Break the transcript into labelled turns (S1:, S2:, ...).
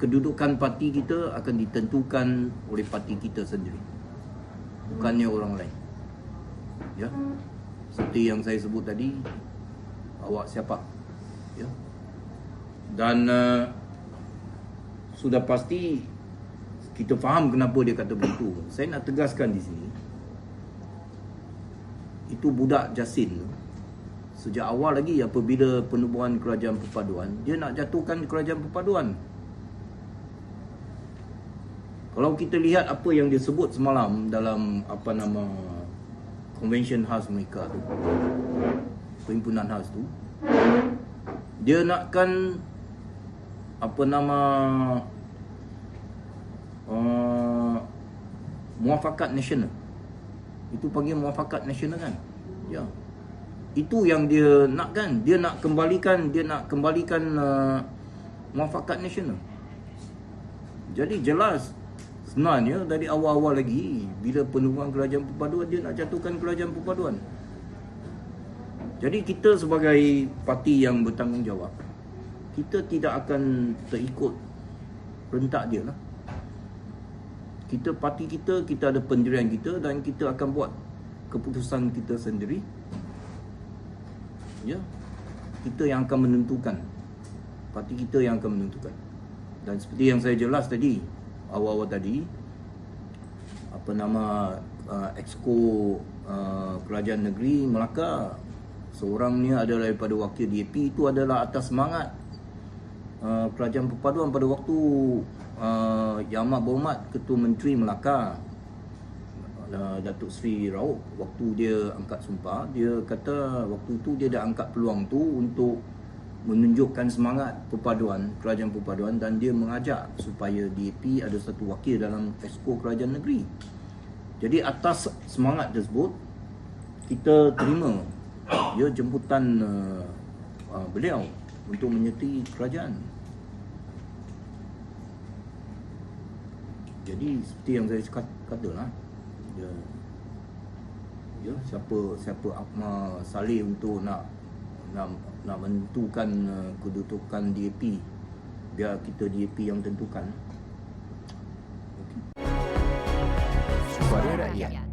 S1: kedudukan parti kita akan ditentukan oleh parti kita sendiri. Bukannya orang lain. Ya. Seperti yang saya sebut tadi, awak siapa? Ya. Dan uh, sudah pasti kita faham kenapa dia kata begitu. Saya nak tegaskan di sini. Itu budak Jasin. Sejak awal lagi apabila penubuhan kerajaan perpaduan, dia nak jatuhkan kerajaan perpaduan. Kalau kita lihat apa yang dia sebut semalam dalam apa nama convention house mereka tu. Perhimpunan house tu. Dia nakkan apa nama uh, muafakat nasional. Itu panggil muafakat nasional kan? Ya. Itu yang dia nak kan? Dia nak kembalikan dia nak kembalikan uh, muafakat nasional. Jadi jelas sebenarnya dari awal-awal lagi bila penubuhan kerajaan perpaduan dia nak jatuhkan kerajaan perpaduan. Jadi kita sebagai parti yang bertanggungjawab kita tidak akan terikut rentak dia lah. Kita parti kita, kita ada pendirian kita dan kita akan buat keputusan kita sendiri. Ya. Kita yang akan menentukan. Parti kita yang akan menentukan. Dan seperti yang saya jelas tadi, awal-awal tadi, apa nama uh, exco uh, kerajaan negeri Melaka seorang ni adalah daripada wakil DAP itu adalah atas semangat uh, kerajaan perpaduan pada waktu uh, Yang Amat Berhormat Ketua Menteri Melaka. Uh, Datuk Seri Raub waktu dia angkat sumpah dia kata waktu itu dia dah angkat peluang tu untuk menunjukkan semangat perpaduan kerajaan perpaduan dan dia mengajak supaya DAP ada satu wakil dalam exco kerajaan negeri. Jadi atas semangat tersebut kita terima ya jemputan uh, uh, beliau untuk menyertai kerajaan. Jadi seperti yang saya kat- katalah ya ya siapa siapa Akmal Saleh untuk nak nak nak menentukan uh, kedudukan DAP biar kita DAP yang tentukan.
S2: Suara Rakyat